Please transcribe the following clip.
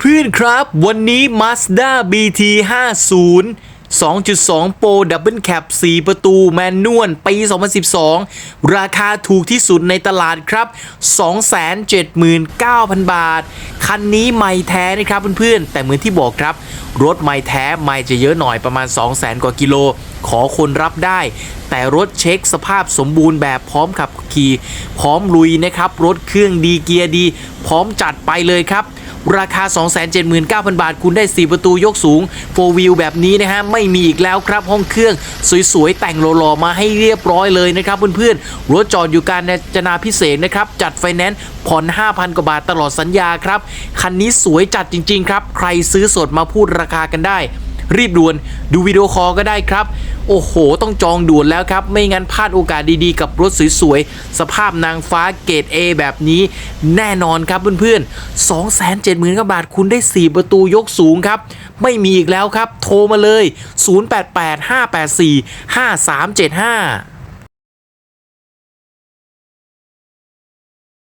เพื่อนๆครับ วันนี้ Mazda BT 50 2.2 Pro Double Cab 4 ประตู แมนนวล ปี 2012 ราคาถูกที่สุดในตลาดครับ 279,000 บาท คันนี้ไม่แท้นะครับเพื่อนๆ แต่เหมือนที่บอกครับ รถไม่แท้ไม่จะเยอะหน่อยประมาณ 200,000 กว่ากิโล ขอคนรับได้ แต่รถเช็คสภาพสมบูรณ์แบบพร้อมขับขี่ พร้อมลุยนะครับ รถเครื่องดีเกียร์ดี พร้อมจัดไปเลยครับ ราคา 279,000 บาท คุณได้ 4 ประตูยกสูง4 wheel แบบนี้นะฮะ ไม่มีอีกแล้วครับ ห้องเครื่องสวยๆ แต่งหล่อๆ มาให้เรียบร้อยเลยนะครับเพื่อนๆ รถจอดอยู่การจนาพิเศษนะครับ จัดไฟแนนซ์ผ่อน 5,000 กว่าบาทตลอดสัญญาครับ คันนี้สวยจัดจริง ๆ ครับ ใครซื้อสดมาพูดราคากันได้ รีบด่วนดูวิดีโอคอลก็ได้ครับ โอ้โห ต้องจองด่วนแล้วครับ ไม่งั้นพลาดโอกาสดีๆ กับรถสวยๆ สภาพนางฟ้าเกรด A แบบนี้แน่นอนครับเพื่อนๆ 270,000กว่าบาทคุณได้ 4 ประตูยกสูงครับ ไม่มีอีกแล้วครับ โทรมาเลย 0885845375